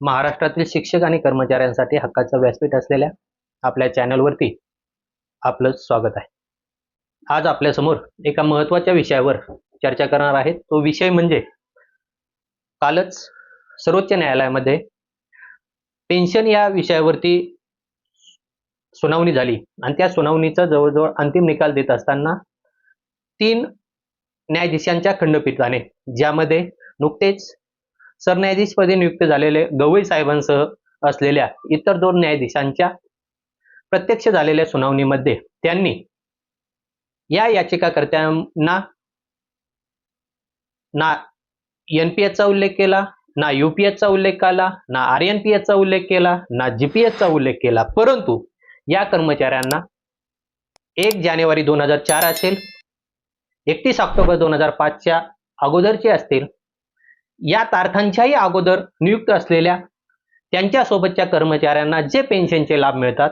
महाराष्ट्रातील शिक्षक आणि कर्मचाऱ्यांसाठी हक्काचं व्यासपीठ असलेल्या आपल्या चॅनलवरती आपलं स्वागत आहे. आज आपल्यासमोर एका महत्त्वाच्या विषयावर चर्चा करणार आहे. तो विषय म्हणजे कालच सर्वोच्च न्यायालयामध्ये पेन्शन या विषयावरती सुनावणी झाली. आणि त्या सुनावणीचा जवळजवळ अंतिम निकाल देत असताना तीन न्यायाधीशांच्या खंडपीठाने ज्यामध्ये नुकतेच सरन्यायाधीशपदी नियुक्त झालेले गवई साहेबांसह असलेल्या इतर दोन न्यायाधीशांच्या प्रत्यक्ष झालेल्या सुनावणीमध्ये त्यांनी या याचिकाकर्त्यांना ना एनपीएसचा उल्लेख केला ना युपीएसचा उल्लेख केला ना आर एन पी एसचा उल्लेख केला ना जीपीएसचा उल्लेख केला. परंतु या कर्मचाऱ्यांना एक जानेवारी दोन हजार चार असेल एकतीस ऑक्टोबर दोन हजार पाचच्या अगोदरचे असतील या तारखांच्याही अगोदर नियुक्त असलेल्या त्यांच्यासोबतच्या कर्मचाऱ्यांना जे पेन्शनचे लाभ मिळतात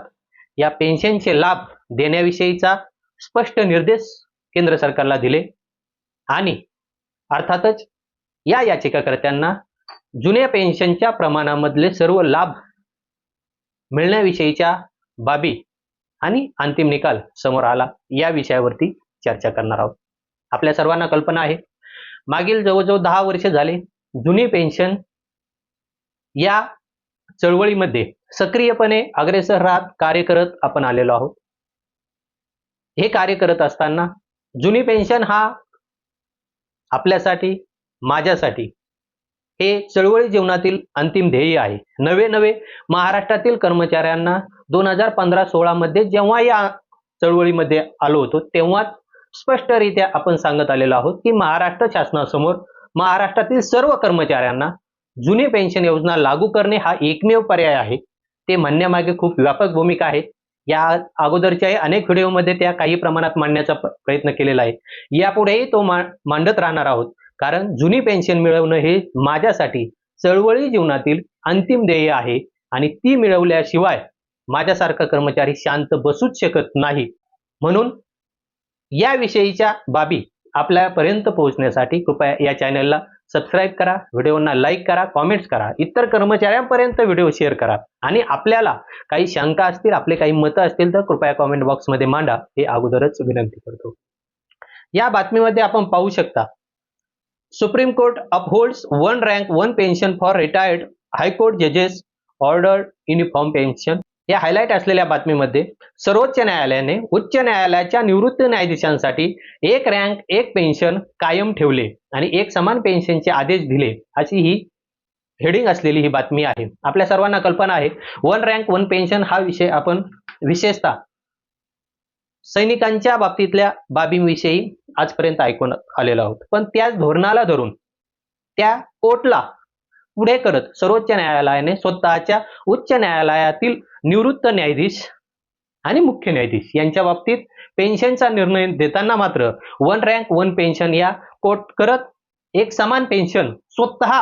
या पेन्शनचे लाभ देण्याविषयीचा स्पष्ट निर्देश केंद्र सरकारला दिले. आणि अर्थातच या याचिकाकर्त्यांना जुन्या पेन्शनच्या प्रमाणामधले सर्व लाभ मिळण्याविषयीच्या बाबी आणि अंतिम निकाल समोर आला या विषयावरती चर्चा करणार आहोत. आपल्या सर्वांना कल्पना आहे. मागील जवळजवळ दहा वर्ष झाले जुनी पेन्शन या चळवळीमध्ये सक्रियपणे अग्रेसर राहत कार्य करत आपण आलेलो आहोत. हे कार्य करत असताना जुनी पेन्शन हा आपल्यासाठी माझ्यासाठी हे चळवळी जीवनातील अंतिम ध्येय आहे. नवे नवे महाराष्ट्रातील कर्मचाऱ्यांना दोन हजार पंधरा सोळामध्ये जेव्हा या चळवळीमध्ये आलो होतो तेव्हा स्पष्टरित्या आपण सांगत आलेलो आहोत की महाराष्ट्र शासनासमोर महाराष्ट्रातील सर्व कर्मचाऱ्यांना जुनी पेन्शन योजना लागू करणे हा एकमेव पर्याय आहे. ते म्हणण्यामागे खूप व्यापक भूमिका आहे. या अगोदरच्याही अनेक व्हिडिओमध्ये त्या काही प्रमाणात मांडण्याचा प्रयत्न केलेला आहे. यापुढेही तो मांडत राहणार आहोत. कारण जुनी पेन्शन मिळवणं हे माझ्यासाठी चळवळी जीवनातील अंतिम ध्येय आहे आणि ती मिळवल्याशिवाय माझ्यासारखा कर्मचारी शांत बसूच शकत नाही. म्हणून याविषयीच्या बाबी आपल्यापर्यंत पोहोचण्यासाठी कृपया या चॅनलला सबस्क्राईब करा व्हिडिओना लाईक करा कॉमेंट्स करा इतर कर्मचाऱ्यांपर्यंत व्हिडिओ शेअर करा. आणि आपल्याला काही शंका असतील आपले काही मतं असतील तर कृपया कॉमेंट बॉक्समध्ये मांडा. हे अगोदरच विनंती करतो. या बातमीमध्ये आपण पाहू शकता supreme court upholds one rank one pension for retired high court जजेस ऑर्डर युनिफॉर्म पेन्शन या हायलाईट असलेल्या बातमीमध्ये सर्वोच्च न्यायालयाने उच्च न्यायालयाच्या निवृत्त न्यायाधीशांसाठी एक रँक एक पेन्शन कायम ठेवले आणि एक समान पेन्शनचे आदेश दिले अशी ही हेडिंग असलेली ही बातमी आहे. आपल्या सर्वांना कल्पना आहे वन रँक वन पेन्शन हा विषय आपण विशेषतः सैनिकांच्या बाबतीतल्या बाबींविषयी आजपर्यंत ऐकून आलेलो आहोत. पण त्याच धोरणाला धरून त्या कोर्टला पुढे करत सर्वोच्च न्यायालयाने स्वतःच्या उच्च न्यायालयातील निवृत्त न्यायाधीश आणि मुख्य न्यायाधीश यांच्या बाबतीत पेन्शनचा निर्णय देताना मात्र वन रँक वन पेन्शन या कोट करत एक समान पेन्शन स्वतः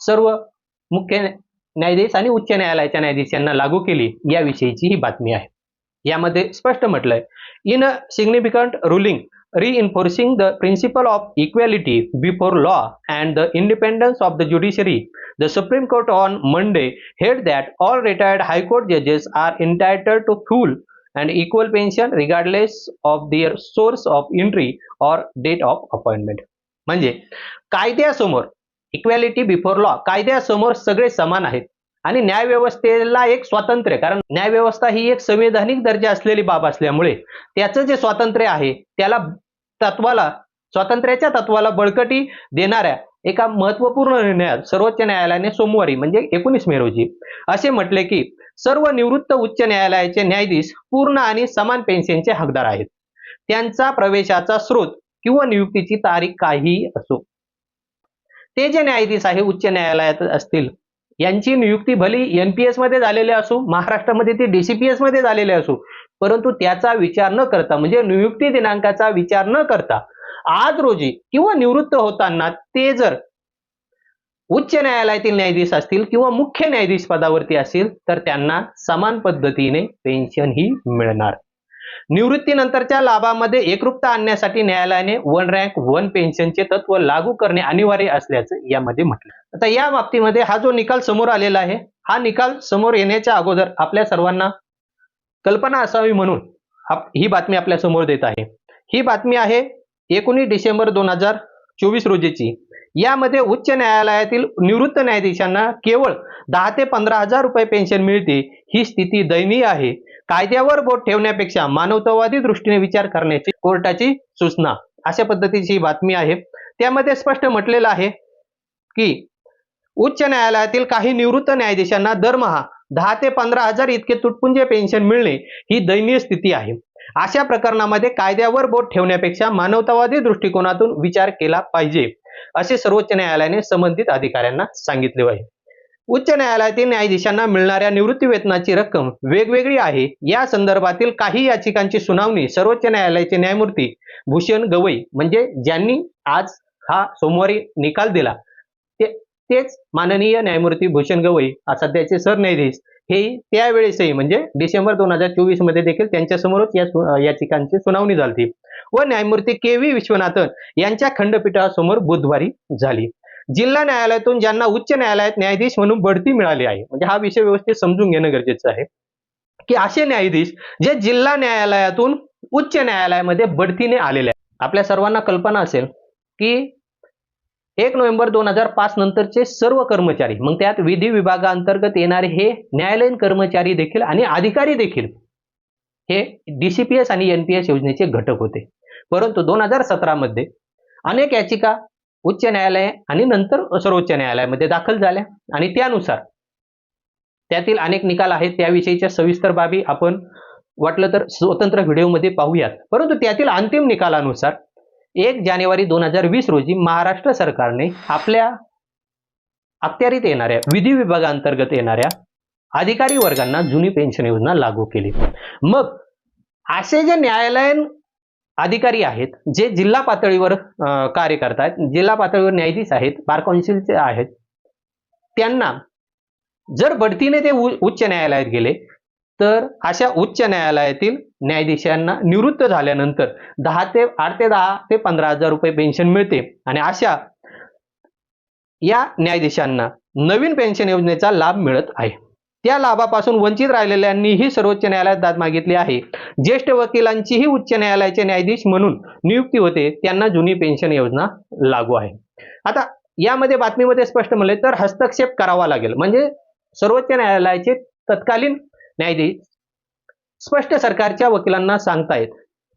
सर्व मुख्य न्यायाधीश आणि उच्च न्यायालयाच्या न्यायाधीश यांना लागू केली याविषयीची ही बातमी आहे. यामध्ये स्पष्ट म्हटलंय in a significant ruling reinforcing the principle of equality before law and the independence of the judiciary, the Supreme Court on Monday held that all retired High Court judges are entitled to full and equal pension regardless of their source of entry or date of appointment. म्हणजे कायद्यासमोर equality before law कायद्यासमोर सगळे समान आहेत आणि न्यायव्यवस्थेला एक स्वातंत्र्य कारण न्यायव्यवस्था ही एक संवैधानिक दर्जा असलेली बाब असल्यामुळे त्याचं जे स्वातंत्र्य आहे त्याला तत्वाला स्वातंत्र्याच्या तत्वाला बळकटी देणाऱ्या एका महत्त्वपूर्ण निर्णयात सर्वोच्च न्यायालयाने सोमवारी म्हणजे एकोणीस मे रोजी असे म्हटले की सर्व निवृत्त उच्च न्यायालयाचे न्यायाधीश पूर्ण आणि समान पेन्शनचे हकदार आहेत. त्यांचा प्रवेशाचा स्रोत किंवा नियुक्तीची तारीख काहीही असो. ते जे न्यायाधीश आहे उच्च न्यायालयात असतील यांची नियुक्ती भली एनपीएसमध्ये झालेली असो महाराष्ट्रामध्ये ती डीसीपीएसमध्ये झालेली असो परंतु त्याचा विचार न करता म्हणजे नियुक्ती दिनांकाचा विचार न करता आज रोजी किंवा निवृत्त होताना ते जर उच्च न्यायालयातील न्यायाधीश असतील किंवा मुख्य न्यायाधीश पदावरती असतील तर त्यांना समान पद्धतीने पेन्शन ही मिळणार. निवृत्तीनंतरच्या लाभामध्ये एकरूपता आणण्यासाठी न्यायालयाने वन रँक वन पेन्शनचे तत्व लागू करणे अनिवार्य असल्याचं यामध्ये म्हटलं. आता या बाबतीमध्ये हा जो निकाल समोर आलेला आहे हा निकाल समोर येण्याच्या अगोदर आपल्या सर्वांना कल्पना असावी म्हणून आप- ही बातमी आपल्यासमोर देत आहे. ही बातमी आहे एकोणीस डिसेंबर दोन हजार चोवीस रोजीची. यामध्ये उच्च न्यायालयातील निवृत्त न्यायाधीशांना केवळ दहा ते पंधरा हजार रुपये पेन्शन मिळते ही स्थिती दयनीय आहे. कायद्यावर बोट ठेवण्यापेक्षा मानवतावादी दृष्टीने विचार करण्याची कोर्टाची सूचना. अशा पद्धतीची ही बातमी आहे. त्यामध्ये स्पष्ट म्हटलेलं आहे की उच्च न्यायालयातील काही निवृत्त न्यायाधीशांना दरमहा दहा ते पंधरा हजार इतके तुटपुंजे पेन्शन मिळणे ही दयनीय स्थिती आहे. अशा प्रकरणामध्ये कायद्यावर बोट ठेवण्यापेक्षा मानवतावादी दृष्टिकोनातून विचार केला पाहिजे असे सर्वोच्च न्यायालयाने संबंधित अधिकाऱ्यांना सांगितले आहे. उच्च न्यायालयातील न्यायाधीशांना मिळणाऱ्या निवृत्ती वेतनाची रक्कम वेगवेगळी आहे. या संदर्भातील काही याचिकांची सुनावणी सर्वोच्च न्यायालयाचे न्यायमूर्ती भूषण गवई म्हणजे ज्यांनी आज हा सोमवारी निकाल दिला. ते तेच माननीय न्यायमूर्ती भूषण गवई सध्याचे सरन्यायाधीश. हे त्यावेळेसही म्हणजे डिसेंबर दोन हजार चोवीसमध्ये देखील त्यांच्यासमोरच या याचिकांची सुनावणी झाली व न्यायमूर्ती के व्ही विश्वनाथन यांच्या खंडपीठासमोर बुधवारी झाली. जिल्हा न्यायालयातून ज्यांना उच्च न्यायालयात न्यायाधीश म्हणून बढती मिळाली आहे. म्हणजे हा विषय व्यवस्थित समजून घेणं गरजेचं आहे. की असे न्यायाधीश जे जिल्हा न्यायालयातून उच्च न्यायालयामध्ये बढतीने आलेले आहेत. आपल्या सर्वांना कल्पना असेल की एक नोव्हेंबर दोन हजार पाच नंतरचे सर्व कर्मचारी मग त्यात विधी विभागाअंतर्गत येणारे हे न्यायालयीन कर्मचारी देखील आणि अधिकारी देखील हे डीसीपीएस आणि एनपीएस योजनेचे घटक होते. परंतु दोन हजार सतरामध्ये अनेक याचिका उच्च न्यायालय आणि नंतर सर्वोच्च न्यायालयामध्ये दाखल झाल्या. आणि त्यानुसार त्यातील अनेक निकाल आहेत त्याविषयीच्या सविस्तर बाबी आपण वाटलं तर स्वतंत्र व्हिडिओमध्ये पाहूयात. परंतु त्यातील अंतिम निकालानुसार एक जानेवारी दोन हजार वीस रोजी महाराष्ट्र सरकारने आपल्या अखत्यारीत येणाऱ्या विधी विभागाअंतर्गत येणाऱ्या अधिकारी वर्गांना जुनी पेन्शन योजना लागू केली. मग असे जे न्यायालयीन अधिकारी आहेत जे जिल्हा पातळीवर कार्य करतात. जिल्हा पातळीवर न्यायाधीश आहेत बार काउन्सिलचे आहेत. त्यांना जर बढतीने ते उ- उच्च न्यायालयात गेले तर अशा उच्च न्यायालयातील न्यायाधीशांना निवृत्त झाल्यानंतर दहा ते आठ ते दहा ते पंधरा हजार रुपये पेन्शन मिळते. आणि अशा या न्यायाधीशांना नवीन पेन्शन योजनेचा लाभ मिळत आहे. त्या लाभापासून वंचित राहिलेल्यांनीही सर्वोच्च न्यायालयात दाद मागितली आहे. ज्येष्ठ वकिलांचीही उच्च न्यायालयाचे न्यायाधीश म्हणून नियुक्ती होते त्यांना जुनी पेन्शन योजना लागू आहे. आता यामध्ये बातमीमध्ये स्पष्ट म्हणले तर हस्तक्षेप करावा लागेल. म्हणजे सर्वोच्च न्यायालयाचे तत्कालीन न्यायाधीश स्पष्ट सरकारच्या वकिलांना सांगतायत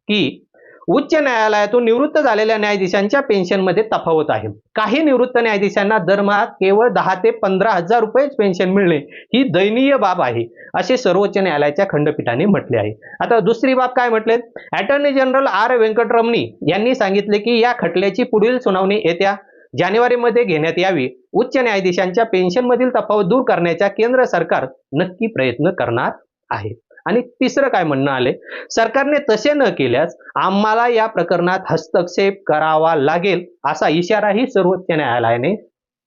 की उच्च न्यायालयातून निवृत्त झालेल्या न्यायाधीशांच्या पेन्शनमध्ये तफावत आहे. काही निवृत्त न्यायाधीशांना दरमहा केवळ दहा ते पंधरा हजार रुपयेच पेन्शन मिळणे ही दयनीय बाब आहे असे सर्वोच्च न्यायालयाच्या खंडपीठाने म्हटले आहे. आता दुसरी बाब काय म्हटले? Attorney general R. व्यंकटरमणी यांनी सांगितले की या खटल्याची पुढील सुनावणी येत्या जानेवारीमध्ये घेण्यात यावी. उच्च न्यायाधीशांच्या पेन्शनमधील तफावत दूर करण्याचा केंद्र सरकार नक्की प्रयत्न करणार आहे. आणि तिसरं काय म्हणणं आले? सरकारने तसे न केल्यास आम्हाला या प्रकरणात हस्तक्षेप करावा लागेल असा इशाराही सर्वोच्च न्यायालयाने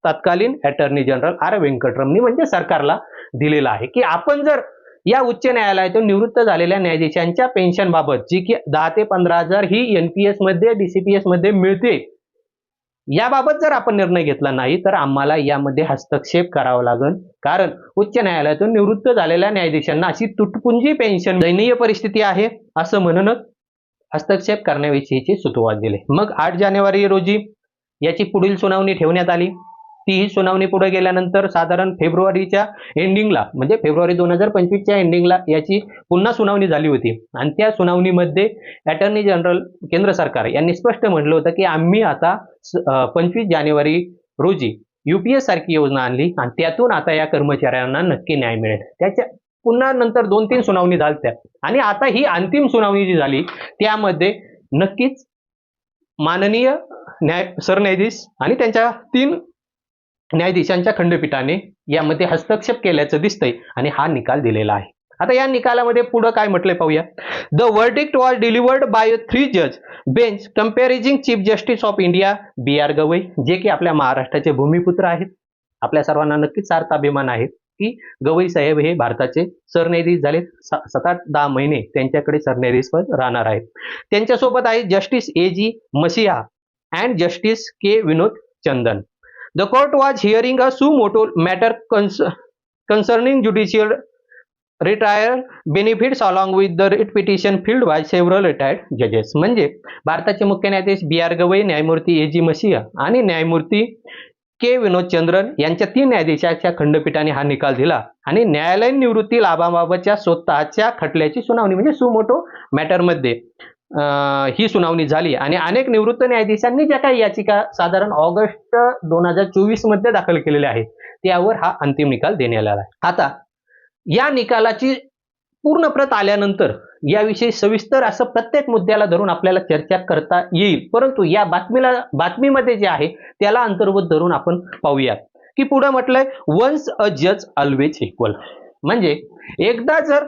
तत्कालीन अटॉर्नी जनरल आर. व्यंकटरमणी म्हणजे सरकारला दिलेला आहे. की आपण जर या उच्च न्यायालयातून निवृत्त झालेल्या न्यायाधीशांच्या पेन्शन बाबत जी की दहा ते पंधरा हजार ही एनपीएसमध्ये डीसीपीएसमध्ये मिळते याबाबत जर आपण निर्णय घेतला नाही तर आम्हाला यामध्ये हस्तक्षेप करावा लागेल. कारण उच्च न्यायालयातून निवृत्त झालेल्या न्यायाधीशांना अशी तुटपुंजी पेन्शन दयनीय परिस्थिती आहे असं म्हणूनच हस्तक्षेप करण्याविषयीची सुतोवाच दिले मग आठ जानेवारी रोजी याची पुढील सुनावणी ठेवण्यात आली. तीही सुनावणी पुढे गेल्यानंतर साधारण फेब्रुवारीच्या एंडिंगला म्हणजे फेब्रुवारी दोन हजार पंचवीसच्या एंडिंगला याची पुन्हा सुनावणी झाली होती. आणि त्या सुनावणीमध्ये अटर्नी जनरल केंद्र सरकार यांनी स्पष्ट म्हटलं होतं की आम्ही आता पंचवीस जानेवारी रोजी युपीएस सारखी योजना आणली आणि त्यातून आता या कर्मचाऱ्यांना नक्की न्याय मिळेल. त्याच्या पुन्हा नंतर दोन तीन सुनावणी झाल्या आणि आता ही अंतिम सुनावणी जी झाली त्यामध्ये नक्कीच माननीय न्याय सरन्यायाधीश आणि त्यांच्या तीन न्यायाधीशांच्या खंडपीठाने यामध्ये हस्तक्षेप केल्याचं दिसतंय आणि हा निकाल दिलेला आहे. आता या निकालामध्ये पुढं काय म्हटलंय पाहूया. The verdict was delivered by three जज bench comprising chief justice of India B R Gavai जे की आपल्या महाराष्ट्राचे भूमिपुत्र आहेत. आपल्या सर्वांना नक्कीच सार्थ अभिमान आहे की गवई साहेब हे भारताचे सरन्यायाधीश झाले सतत सात आठ दहा महिने त्यांच्याकडे सरन्यायाधीश पद राहणार आहेत. त्यांच्यासोबत आहे justice A G Masih and justice K Vinod Chandan the court was hearing a suo motu matter concerning judicial retire benefits along with the writ petition filed by several retired judges. म्हणजे भारताचे मुख्य न्यायाधीश बी R Gavai न्यायमूर्ती ए जी मसिया आणि न्यायमूर्ती के विनोद चंद्रन यांच्या तीन न्यायाधीशाच्या खंडपीठाने हा निकाल दिला. आणि न्यायालयीन निवृत्ती लाभाबाबतच्या स्वतःच्या खटल्याची सुनावणी म्हणजे सुमोटो मॅटरमध्ये ही सुनावणी झाली. आणि अनेक निवृत्त न्यायाधीशांनी ज्या काही याचिका साधारण ऑगस्ट दोन हजार चोवीसमध्ये दाखल केलेल्या आहेत त्यावर हा अंतिम निकाल देण्यात आला. आहे आता या निकालाची पूर्ण प्रत आल्यानंतर याविषयी सविस्तर असं प्रत्येक मुद्द्याला धरून आपल्याला चर्चा करता येईल. परंतु या बातमीला बातमीमध्ये जे आहे त्याला अंतर्गत धरून आपण पाहूयात. की पुढे म्हटलंय वन्स अ जज ऑलवेज इक्वल म्हणजे एकदा जर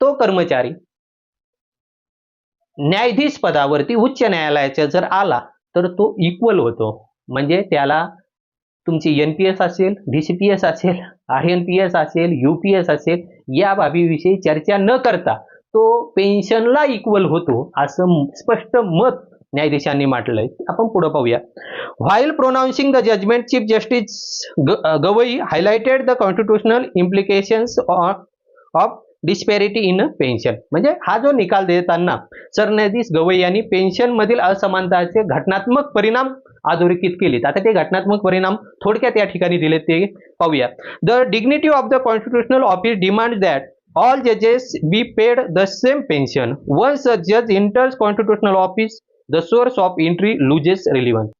तो कर्मचारी न्यायाधीश पदावरती उच्च न्यायालयाचा जर आला तर तो इक्वल होतो. म्हणजे त्याला तुमची एन पी एस असेल डी सी पी एस असेल आर एन पी एस असेल यू पी एस असेल या बाबीविषयी चर्चा न करता तो पेन्शनला इक्वल होतो असं स्पष्ट मत न्यायाधीशांनी म्हटलंय. आपण पुढे पाहूया. While pronouncing the judgement chief justice Gavai highlighted the constitutional implications of disparity in pension म्हणजे हा जो निकाल देताना सरन्यायाधीश गवई यांनी पेन्शन मधील असमानताचे घटनात्मक परिणाम अधोरेखित केलेत. आता ते घटनात्मक परिणाम थोडक्यात या ठिकाणी दिले ते पाहूया. The dignity of the constitutional office demand that all जजेस be paid the same pension once a जज इंटर्स constitutional office the source of entry loses relevance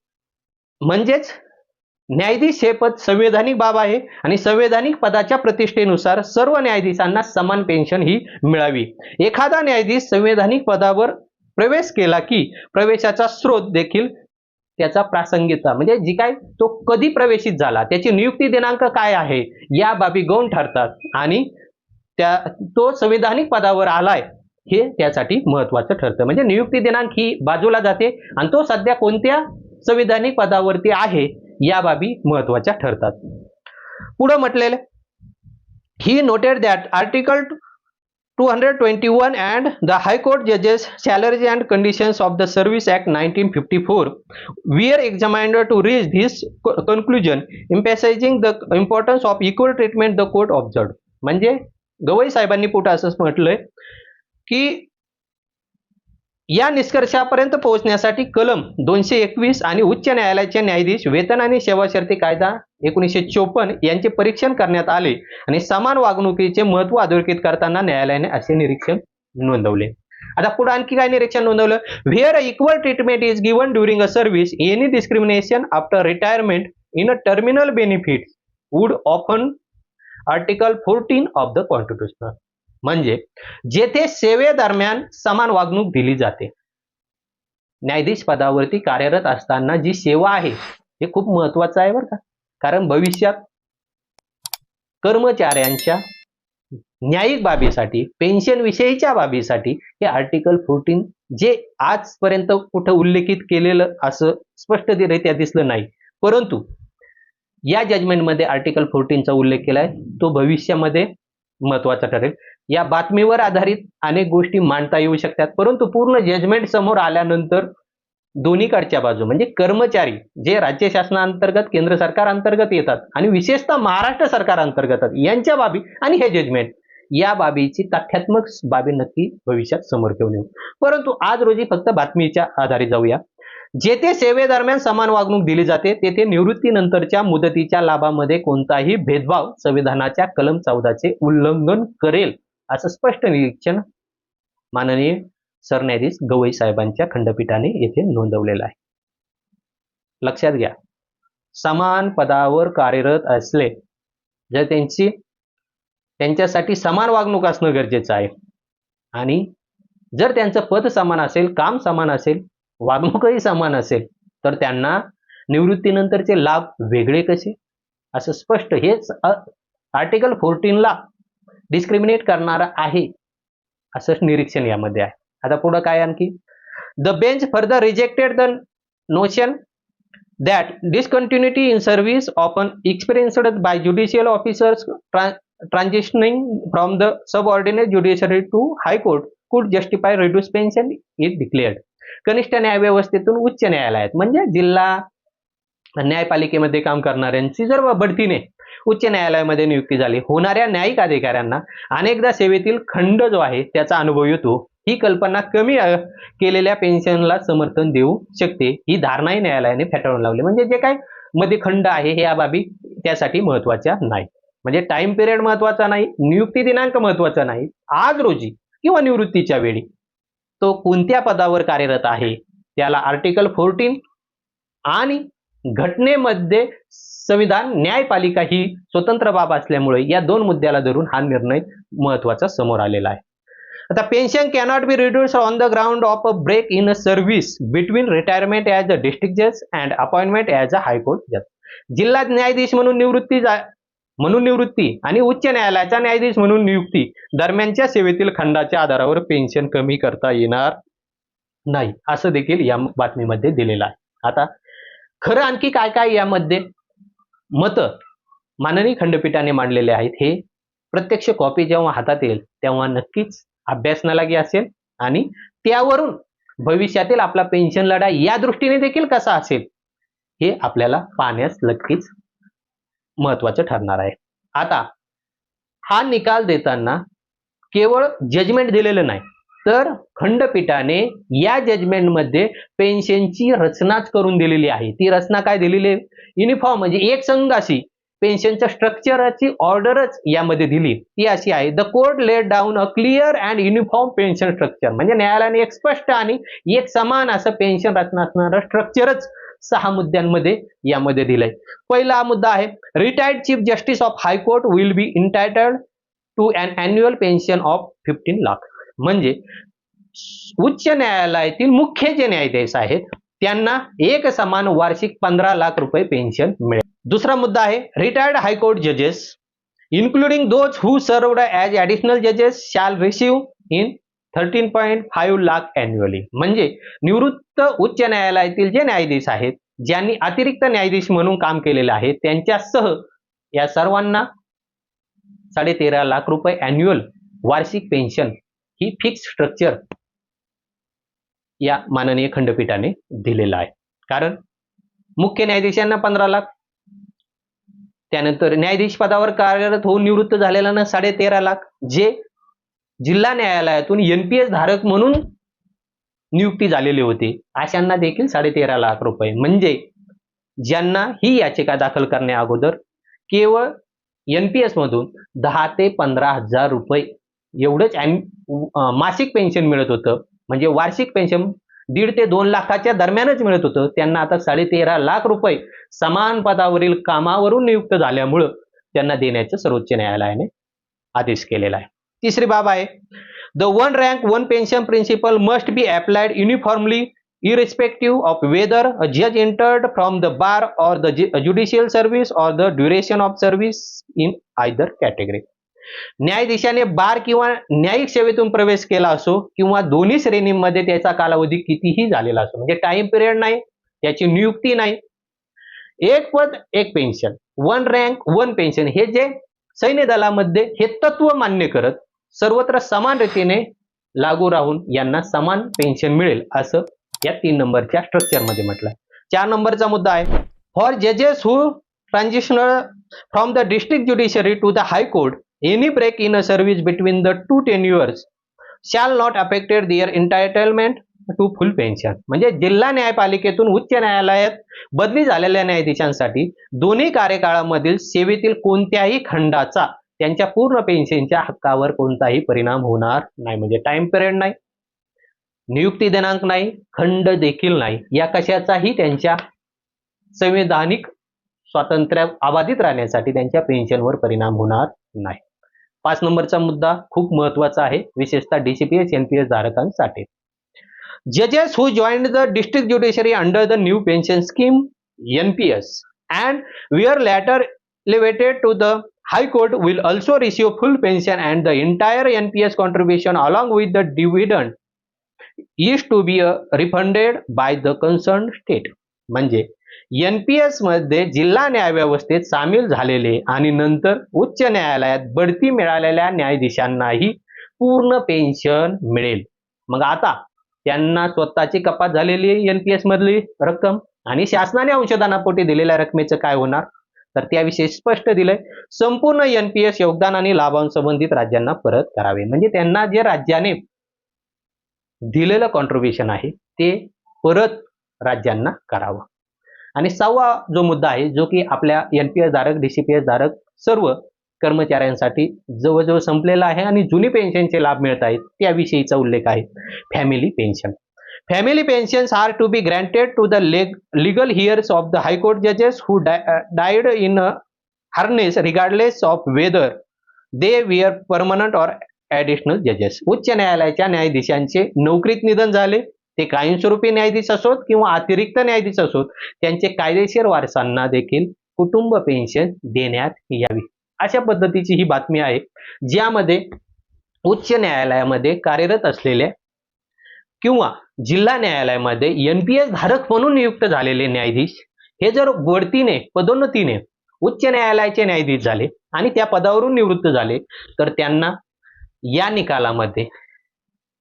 म्हणजेच न्यायाधीश हे पद संवैधानिक बाब आहे आणि संवैधानिक पदाच्या प्रतिष्ठेनुसार सर्व न्यायाधीशांना समान पेन्शन ही मिळावी. एखादा न्यायाधीश संवैधानिक पदावर प्रवेश केला की प्रवेशाचा स्रोत देखील त्याचा प्रासंगिकता म्हणजे जी काय तो कधी प्रवेशित झाला त्याची नियुक्ती दिनांक काय आहे या बाबी गौण ठरतात आणि त्या तो संविधानिक पदावर आलाय हे त्यासाठी महत्वाचं ठरतं. म्हणजे नियुक्ती दिनांक ही बाजूला जाते आणि तो सध्या कोणत्या संविधानिक पदावरती आहे या बाबी महत्त्वाच्या ठरतात. पुढं म्हटलेलं he noted that article two hundred twenty one and the high court जजेस salaries and conditions of the service act nineteen fifty four were examined to reach this conclusion emphasising the importance of equal treatment the court observe म्हणजे गवई साहेबांनी पुढं असंच म्हटलंय की या निष्कर्षापर्यंत पोहोचण्यासाठी कलम दोनशे एकवीस आणि उच्च न्यायालयाचे न्यायाधीश वेतन आणि सेवा शर्ती कायदा एकोणीसशे चोपन्न यांचे परीक्षण करण्यात आले आणि समान वागणुकीचे महत्त्व अधोरेखित करताना न्यायालयाने असे निरीक्षण नोंदवले. आता पुढे आणखी काय निरीक्षण नोंदवलं? Where equal treatment is given during a service any discrimination after retirement in a terminal benefit would offend article fourteen of the constitution म्हणजे जेथे सेवेदरम्यान समान वागणूक दिली जाते. न्यायाधीश पदावरती कार्यरत असताना जी सेवा आहे हे खूप महत्वाचं आहे बरं का. कारण भविष्यात कर्मचाऱ्यांच्या न्यायिक बाबीसाठी पेन्शन विषयीच्या बाबीसाठी हे आर्टिकल फोर्टीन जे आजपर्यंत कुठं उल्लेखित केलेलं असं स्पष्टरित्या दिसलं नाही. परंतु या जजमेंटमध्ये आर्टिकल फोर्टीनचा उल्लेख केलाय तो भविष्यामध्ये महत्त्वाचा ठरेल. या बातमीवर आधारित अनेक गोष्टी मांडता येऊ शकतात. परंतु पूर्ण जजमेंट समोर आल्यानंतर दोन्हीकडच्या बाजू म्हणजे कर्मचारी जे राज्य शासनाअंतर्गत केंद्र सरकार अंतर्गत येतात आणि विशेषतः महाराष्ट्र सरकार अंतर्गत यांच्या बाबी आणि हे जजमेंट या बाबीची तथ्यात्मक बाबी नक्की भविष्यात समोर घेऊन येऊ. परंतु आज रोजी फक्त बातमीच्या आधारे जाऊया. जेथे सेवेदरम्यान समान वागणूक दिली जाते तेथे निवृत्तीनंतरच्या मुदतीच्या लाभामध्ये कोणताही भेदभाव संविधानाच्या कलम चौदाचे उल्लंघन करेल. असं स्पष्ट निरीक्षण माननीय सरन्यायाधीश गवई साहेबांच्या खंडपीठाने येथे नोंदवलेलं आहे. लक्षात घ्या समान पदावर कार्यरत असले जर त्यांची त्यांच्यासाठी समान वागणूक असणं गरजेचं आहे. आणि जर त्यांचं पद समान असेल काम समान असेल वागणूकही समान असेल तर त्यांना निवृत्तीनंतरचे लाभ वेगळे कसे? असं स्पष्ट हेच आर्टिकल फोर्टीनला डिस्क्रिमिनेट करणार आहे. असं निरीक्षण यामध्ये आहे. आता पुढं काय आणखी? The bench further rejected the notion that discontinuity in service upon experienced by judicial officers transitioning from the subordinate judiciary to high court could justify reduce pension is declared कनिष्ठ न्याय व्यवस्थेतून उच्च न्यायालयात म्हणजे जिल्हा न्यायपालिकेमध्ये काम करणाऱ्यांची जर बढतीने उच्च न्यायालयामध्ये नियुक्ती झाली. होणाऱ्या न्यायिक अधिकाऱ्यांना अनेकदा सेवेतील खंड जो आहे त्याचा अनुभव येतो ही कल्पना कमी केलेल्या पेन्शनला समर्थन देऊ शकते ही धारणाही न्यायालयाने फेटाळून लावली. म्हणजे जे काय मध्ये खंड आहे हे या बाबी त्यासाठी महत्त्वाच्या नाही म्हणजे टाइम पिरियड महत्त्वाचा नाही नियुक्ती दिनांक महत्त्वाचा नाही आज रोजी किंवा निवृत्तीच्या वेळी तो कोणत्या पदावर कार्यरत आहे त्याला आर्टिकल फोर्टीन आणि घटनेमध्ये संविधान न्यायपालिका ही स्वतंत्र बाब असल्यामुळे या दोन मुद्द्याला धरून हा निर्णय महत्त्वाचा समोर आलेला आहे. आता pension cannot be reduce on the ground of a break in a service between retirement as a district जज and appointment as a high court जज जिल्हा न्यायाधीश म्हणून निवृत्ती जा- म्हणून निवृत्ती आणि उच्च न्यायालयाचा न्यायाधीश म्हणून नियुक्ती दरम्यानच्या सेवेतील खंडाच्या आधारावर पेन्शन कमी करता येणार नाही असं देखील या बातमीमध्ये दिलेलं आहे. आता खरं आणखी काय काय यामध्ये मत माननीय खंडपीठाने मांडलेले आहेत हे प्रत्यक्ष कॉपी जेव्हा हातात येईल तेव्हा नक्कीच अभ्यासनालागी असेल आणि त्यावरून भविष्यातील आपला पेन्शन लढा या दृष्टीने देखील कसा असेल हे आपल्याला पाहण्यास नक्कीच महत्वाचं ठरणार आहे. आता हा निकाल देताना केवळ जजमेंट दिलेलं नाही तर खंडपीठाने या जजमेंटमध्ये पेन्शनची रचनाच करून दिलेली आहे. ती रचना काय दिलेली आहे? युनिफॉर्म म्हणजे एक संघ अशी पेन्शनच्या स्ट्रक्चरची ऑर्डरच यामध्ये दिली. ती अशी आहे. The court laid down a clear and uniform pension structure म्हणजे न्यायालयाने एक स्पष्ट आणि एक समान असं पेन्शन रचना असणारं स्ट्रक्चरच सहा मुद्द्यांमध्ये यामध्ये दिलंय. पहिला हा मुद्दा आहे retired chief justice of high court will be entitled to an annual pension of fifteen lakh म्हणजे उच्च न्यायालयातील मुख्य जे न्यायाधीश आहेत त्यांना एक समान वार्षिक पंधरा लाख रुपये पेन्शन मिळेल. दुसरा मुद्दा आहे रिटायर्ड हायकोर्ट जजेस including those who served as additional जजेस शाल receive in thirteen point five lakh annually म्हणजे निवृत्त उच्च न्यायालयातील जे न्यायाधीश आहेत ज्यांनी अतिरिक्त न्यायाधीश म्हणून काम केलेलं आहे त्यांच्यासह या सर्वांना साडेतेरा लाख रुपये अॅन्युअल वार्षिक पेन्शन ही फिक्स स्ट्रक्चर या माननीय खंडपीठाने दिलेलं आहे. कारण मुख्य न्यायाधीशांना पंधरा लाख त्यानंतर न्यायाधीश पदावर कार्यरत होऊन निवृत्त झालेल्यांना साडे तेरा लाख जे जिल्हा न्यायालयातून एनपीएस धारक म्हणून नियुक्ती झालेली होती अशांना देखील साडे तेरा लाख रुपये. म्हणजे ज्यांना ही याचिका दाखल करण्या अगोदर केवळ एनपीएस मधून दहा ते पंधरा हजार रुपये एवढंच मासिक पेन्शन मिळत होतं. म्हणजे वार्षिक पेन्शन दीड ते दोन लाखाच्या दरम्यानच मिळत होतं. त्यांना आता साडे तेरा लाख रुपये समान पदावरील कामावरून नियुक्त झाल्यामुळं त्यांना देण्याचं सर्वोच्च न्यायालयाने आदेश केलेला आहे. तिसरी बाब आहे. The one rank one pension principle must be applied uniformly irrespective of whether a judge entered from the bar or the ju- judicial service or the duration of service in either category. न्यायाधीशाने bar किंवा न्यायिक सेवेतून प्रवेश केला असो किंवा दोन्ही श्रेणीमध्ये त्याचा कालावधी कितीही झालेला असो म्हणजे टाइम पिरियड नाही त्याची नियुक्ती नाही. एक पद एक pension one rank one pension हे जे सैन्य दलामध्ये हे तत्व मान्य करत सर्वत्र समान रीतीने लागू राहून यांना समान पेन्शन मिळेल असं या तीन नंबरच्या स्ट्रक्चरमध्ये म्हटलं. चार नंबरचा मुद्दा आहे. फॉर जजेस who transitional from the district judiciary to the high court any break in a service between the two tenures shall not affected their entitlement to full pension म्हणजे जिल्हा न्यायपालिकेतून उच्च न्यायालयात बदली झालेल्या न्यायाधीशांसाठी दोन्ही कार्यकाळामधील सेवेतील कोणत्याही खंडाचा त्यांच्या पूर्ण पेन्शनच्या हक्कावर कोणताही परिणाम होणार नाही. म्हणजे टाइम पिरियड नाही. नियुक्ती दिनांक नाही. खंड देखील नाही. या कशाचाही त्यांच्या संवैधानिक स्वातंत्र्य अबाधित राहण्यासाठी त्यांच्या पेन्शनवर परिणाम होणार नाही. पाच नंबरचा मुद्दा खूप महत्त्वाचा आहे विशेषतः डीसीपीएस एनपीएस धारकांसाठी. जजेस who join the district judiciary under the new pension scheme NPS and we are later elevated to the high court will also receive full pension and the entire NPS contribution along with the dividend is to be refunded by the concern state म्हणजे एनपीएसमध्ये जिल्हा न्यायव्यवस्थेत सामील झालेले आणि नंतर उच्च न्यायालयात बढती मिळालेल्या न्यायाधीशांनाही पूर्ण पेन्शन मिळेल. मग आता त्यांना स्वतःची कपात झालेली एनपीएस मधली रक्कम आणि शासनाने अंशदानापोटी दिलेल्या रकमेचं काय होणार? तर त्याविषयी स्पष्ट दिलंय. संपूर्ण एनपीएस योगदान आणि लाभांसंबंधित राज्यांना परत करावे. म्हणजे त्यांना जे राज्याने दिलेलं कॉन्ट्रीब्युशन आहे ते परत राज्यांना करावं. आणि सहावा जो मुद्दा आहे जो की आपल्या एनपीएस धारक डीसीपीएस धारक सर्व कर्मचाऱ्यांसाठी जवळजवळ संपलेला आहे आणि जुनी पेन्शनचे लाभ मिळत आहेत त्याविषयीचा उल्लेख आहे. Family pension family pensions are to be granted to the legal heirs heirs of the high court जजेस who in uh, harness regardless of whether they of permanent or additional जजेस उच्च न्यायालयाच्या न्यायाधीशांचे नोकरीत निधन झाले. ते कायमस्वरूपी न्यायाधीश असोत किंवा अतिरिक्त न्यायाधीश असोत त्यांचे कायदेशीर वारसांना देखील कुटुंब पेन्शन देण्यात यावी. अशा पद्धतीची ही बातमी आहे ज्यामध्ये उच्च न्यायालयामध्ये कार्यरत असलेल्या किंवा जिल्हा न्यायालयामध्ये एनपीएस धारक म्हणून नियुक्त झालेले न्यायाधीश हे जर बढतीने पदोन्नतीने उच्च न्यायालयाचे न्यायाधीश झाले आणि त्या पदावरून निवृत्त झाले तर त्यांना या निकालामध्ये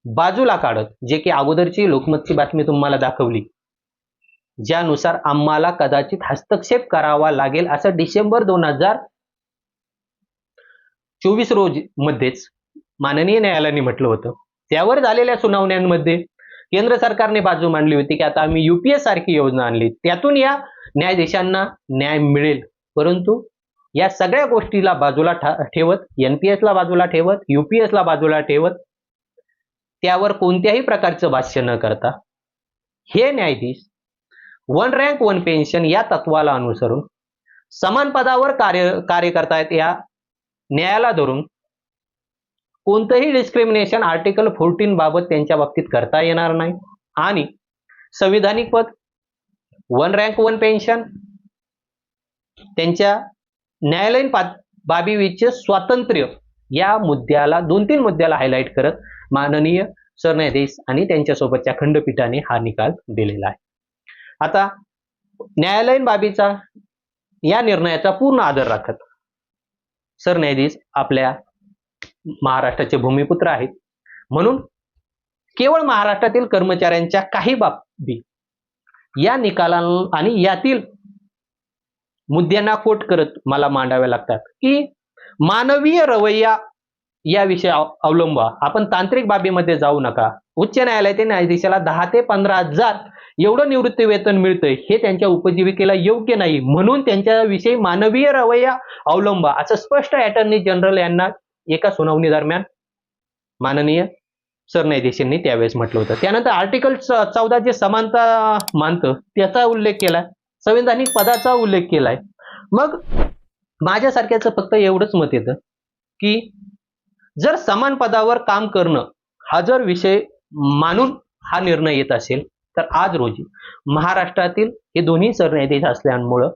बाजूला काढत जे की अगोदरची लोकमतची बातमी तुम्हाला दाखवली. ज्यानुसार आम्हाला कदाचित हस्तक्षेप करावा लागेल असं डिसेंबर दोन हजार चोवीस रोज मध्येच माननीय न्यायालयाने म्हटलं होतं. त्यावर झालेल्या सुनावण्यांमध्ये केंद्र सरकारने बाजू मांडली होती की आता आम्ही युपीए सारखी योजना आणली. त्यातून या न्यायाधीशांना न्याय मिळेल. परंतु या सगळ्या गोष्टीला बाजूला ठेवत एनपीएस ला बाजूला ठेवत युपीएसला बाजूला ठेवत त्यावर कोणत्याही प्रकारचं भाष्य न करता हे न्यायाधीश वन रँक वन पेन्शन या तत्वाला अनुसरून समान पदावर कार्य कार्य करतायत या न्यायाला धरून कोणतंही डिस्क्रिमिनेशन आर्टिकल फोर्टीन बाबत त्यांच्या बाबतीत करता येणार नाही. आणि संविधानिक पद वन रँक वन पेन्शन त्यांच्या न्यायालयीन पा- बाबीविचे स्वातंत्र्य या मुद्द्याला दोन तीन मुद्द्याला हायलाईट करत माननीय सरन्यायाधीश आणि त्यांच्यासोबतच्या खंडपीठाने हा निकाल दिलेला आहे. आता न्यायालयीन बाबीचा या निर्णयाचा पूर्ण आदर राखत सरन्यायाधीश आपल्या महाराष्ट्राचे भूमिपुत्र आहेत. म्हणून केवळ महाराष्ट्रातील कर्मचाऱ्यांच्या काही बाबी या निकालां आणि यातील मुद्द्यांना कोट करत मला मांडाव्या लागतात की मानवीय रवैया याविषयी अव- अवलंबा. आपण तांत्रिक बाबीमध्ये जाऊ नका. उच्च न्यायालयातील न्यायाधीशाला दहा ते पंधरा हजार एवढं निवृत्ती वेतन मिळतंय हे त्यांच्या उपजीविकेला योग्य नाही. म्हणून त्यांच्याविषयी मानवीय रवैया अवलंब. असं स्पष्ट अटर्नी जनरल यांना एका सुनावणी दरम्यान माननीय सरन्यायाधीशांनी त्यावेळेस म्हटलं होतं. त्यानंतर आर्टिकल चौदा जे समानता मानतं त्याचा उल्लेख केलाय. संविधानिक पदाचा उल्लेख केलाय. मग माझ्यासारख्याचं फक्त एवढंच मत येतं की जर समान पदावर काम करणं हा जर विषय मानून हा निर्णय येत असेल तर आज रोजी महाराष्ट्रातील हे दोन्ही सरन्यायाधीश असल्यामुळं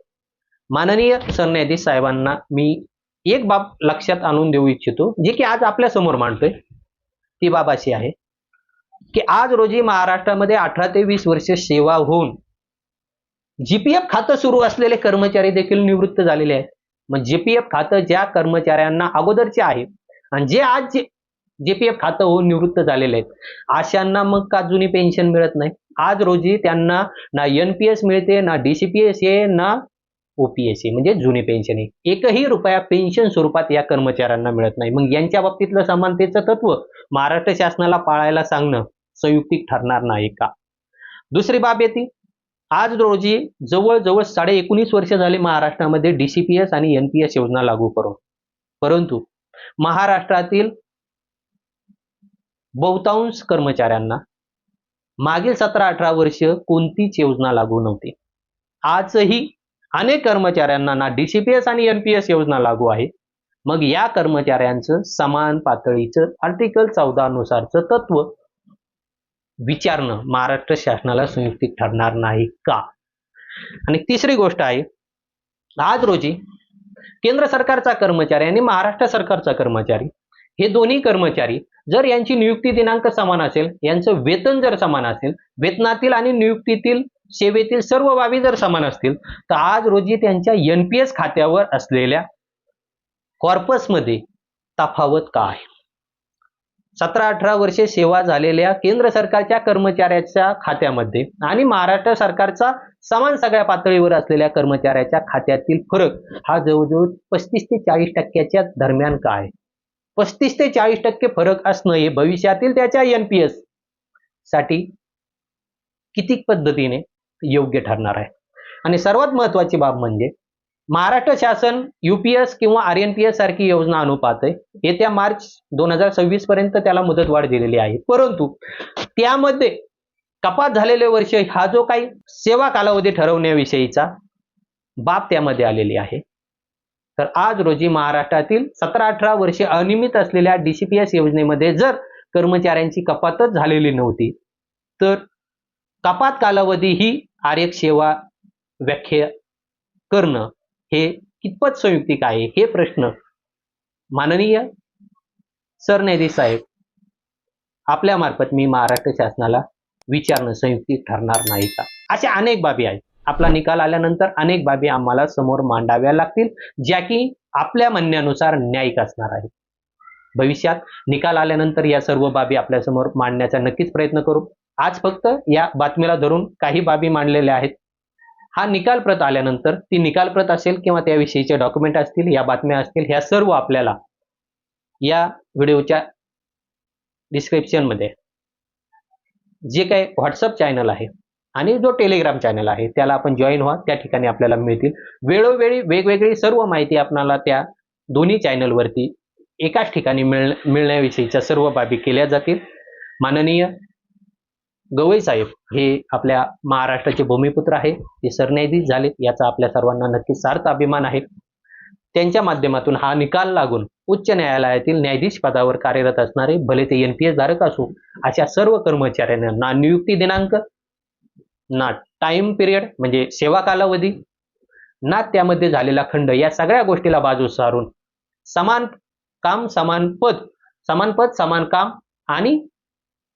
माननीय सरन्यायाधीश साहेबांना मी एक बाब लक्षात आणून देऊ इच्छितो जी की आज आपल्यासमोर मांडतोय ती बाब अशी आहे की आज रोजी महाराष्ट्रामध्ये अठरा ते वीस वर्ष सेवा होऊन जीपीएफ खातं सुरू असलेले कर्मचारी देखील निवृत्त झालेले आहेत. म्हणजे मग जीपीएफ खातं ज्या कर्मचाऱ्यांना अगोदरचे आहे. आणि जे आज जीपीएफ खातं होऊन निवृत्त झालेले आहेत. अशांना मग का जुनी पेन्शन मिळत नाही? आज रोजी त्यांना ना एनपीएस मिळते ना डीसीपीएस आहे ना ओपीएस आहे. म्हणजे जुनी पेन्शन आहे. एकही रुपया पेन्शन स्वरूपात या कर्मचाऱ्यांना मिळत नाही. मग यांच्या बाबतीतलं समानतेचं तत्व महाराष्ट्र शासनाला पाळायला सांगणं संयुक्तिक ठरणार नाही का? दुसरी बाब येते. आज रोजी जवळजवळ साडे एकोणीस वर्ष झाले महाराष्ट्रामध्ये डीसीपीएस आणि एनपीएस योजना लागू करून. परंतु महाराष्ट्रातील बहुतांश कर्मचाऱ्यांना मागील सतरा अठरा वर्ष कोणतीच योजना लागू नव्हती. आजही अनेक कर्मचाऱ्यांना ना डीसीपीएस आणि एनपीएस योजना लागू आहे. मग या कर्मचाऱ्यांचं समान पातळीचं आर्टिकल चौदा नुसारचं तत्व विचारणं महाराष्ट्र शासनाला संयुक्तिक ठरणार नाही का? आणि तिसरी गोष्ट आहे आज रोजी केंद्र सरकारचा कर्मचारी आणि महाराष्ट्र सरकारचा कर्मचारी हे दोन्ही कर्मचारी जर यांची नियुक्ती दिनांक समान असेल यांचं वेतन जर समान असेल वेतनातील आणि नियुक्तीतील सेवेतील सर्व बाबी जर समान असतील तर आज रोजी त्यांच्या एनपीएस खात्यावर असलेल्या कॉर्पसमध्ये तफावत का आहे सतरा अठरा वर्षे सेवा झालेल्या केंद्र सरकारच्या कर्मचाऱ्याच्या खात्यामध्ये आणि महाराष्ट्र सरकारचा समान सगळ्या पातळीवर असलेल्या कर्मचाऱ्याच्या खात्यातील फरक हा जवळजवळ पस्तीस ते चाळीस टक्क्याच्या दरम्यान का आहे? पस्तीस ते चाळीस टक्के फरक असणं हे भविष्यातील त्याच्या एनपीएससाठी किती पद्धतीने योग्य ठरणार आहे? आणि सर्वात महत्वाची बाब म्हणजे महाराष्ट्र शासन युपीएस किंवा आर एन पी एस सारखी योजना अनुपात आहे. येत्या मार्च दोन हजार सव्वीस पर्यंत त्याला मुदतवाढ दिलेली आहे. परंतु त्यामध्ये कपात झालेले वर्ष हा जो काही सेवा कालावधी ठरवण्याविषयीचा बाब त्यामध्ये आलेली आहे. तर आज रोजी महाराष्ट्रातील सतरा अठरा वर्षे अनियमित असलेल्या डीसीपीएस योजनेमध्ये जर कर्मचाऱ्यांची कपातच झालेली नव्हती तर कपात कालावधी ही आर्यक सेवा व्याख्या करणं हे कितपत संयुक्तिक आहे? हे प्रश्न माननीय सरन्यायाधीश साहेब आपल्या मार्फत मी महाराष्ट्र शासनाला विचारणं संयुक्तिक ठरणार नाही का? अशा अनेक बाबी आहेत. आपला निकाल आल्यानंतर अनेक बाबी आम्हाला समोर मांडाव्या लागतील ज्या की आपल्या म्हणण्यानुसार न्यायिक असणार आहे भविष्यात निकाल आल्यानंतर या सर्व बाबी आपल्यासमोर मांडण्याचा नक्कीच प्रयत्न करू. आज फक्त या बातमीला धरून काही बाबी मांडलेल्या आहेत. हा निकाल प्रत आल्यानंतर ती निकाल प्रत असेल किंवा त्याविषयीचे डॉक्युमेंट असतील या बातम्या असतील ह्या सर्व आपल्याला या व्हिडिओच्या डिस्क्रिप्शनमध्ये जे काही व्हॉट्सअप चॅनल आहे आणि जो टेलिग्राम चॅनल आहे त्याला आपण जॉईन व्हा. त्या ठिकाणी आपल्याला मिळतील. वेळोवेळी वेगवेगळी सर्व माहिती आपणाला त्या दोन्ही चॅनलवरती एकाच ठिकाणी मिळ मिळण्याविषयीच्या सर्व बाबी केल्या जातील. माननीय गवई साहेब हे आपल्या महाराष्ट्राचे भूमिपुत्र आहे. ते सरन्यायाधीश झाले. याचा आपल्या सर्वांना नक्कीच सार्थ अभिमान आहे. त्यांच्या माध्यमातून हा निकाल लागून उच्च न्यायालयातील न्यायाधीश पदावर कार्यरत असणारे भले ते एनपीएस धारक असो अशा सर्व कर्मचाऱ्यांना ना नियुक्ती दिनांक ना टाइम पिरियड म्हणजे सेवा कालावधी ना त्यामध्ये झालेला खंड या सगळ्या गोष्टीला बाजू सारून समान काम समान पद समान पद समान काम आणि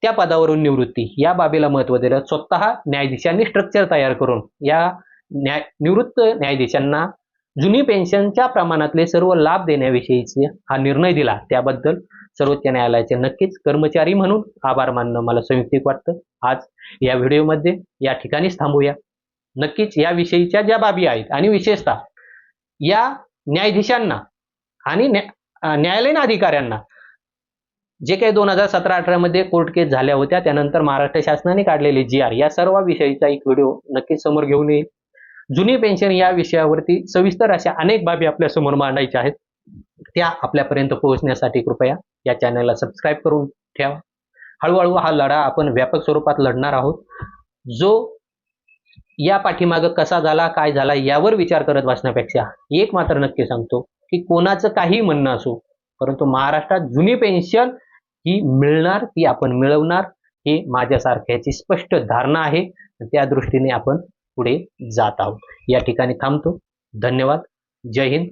त्या पदावरून निवृत्ती. या बाबीला महत्त्व दिलं स्वतः न्यायाधीशांनी स्ट्रक्चर तयार करून या न्याय निवृत्त न्यायाधीशांना जुनी पेन्शनच्या प्रमाणातले सर्व लाभ देण्याविषयीचे हा निर्णय दिला. त्याबद्दल सर्वोच्च न्यायालयाचे नक्कीच कर्मचारी म्हणून आभार मानणं मला संयुक्तिक वाटतं. आज या व्हिडिओमध्ये या ठिकाणीच थांबूया. नक्कीच या विषयीच्या ज्या बाबी आहेत आणि विशेषतः या न्यायाधीशांना आणि न्या- न्यायालयीन अधिकाऱ्यांना जे काही दोन हजार सतरा अठरामध्ये कोर्ट केस झाल्या होत्या त्यानंतर महाराष्ट्र शासनाने काढलेले जी आर या सर्वाविषयीचा एक व्हिडिओ नक्कीच समोर घेऊन येईल. जुनी पेन्शन या विषयावरती सविस्तर अशा अनेक बाबी आपल्यासमोर मांडायच्या आहेत. त्या आपल्यापर्यंत पोहोचण्यासाठी कृपया या चॅनलला सबस्क्राईब करून ठेवा. हळूहळू हा लढा आपण व्यापक स्वरूपात लढणार आहोत. जो या पाठीमागं कसा झाला काय झाला यावर विचार करत वाचण्यापेक्षा एक मात्र नक्की सांगतो की कोणाचं काही म्हणणं असो परंतु महाराष्ट्रात जुनी पेन्शन ही मिळणार ती आपण मिळवणार ही माझ्यासारख्याची स्पष्ट धारणा आहे. त्या दृष्टीने आपण पुढे जात आहोत. या ठिकाणी थांबतो. धन्यवाद. जय हिंद.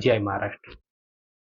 जय महाराष्ट्र.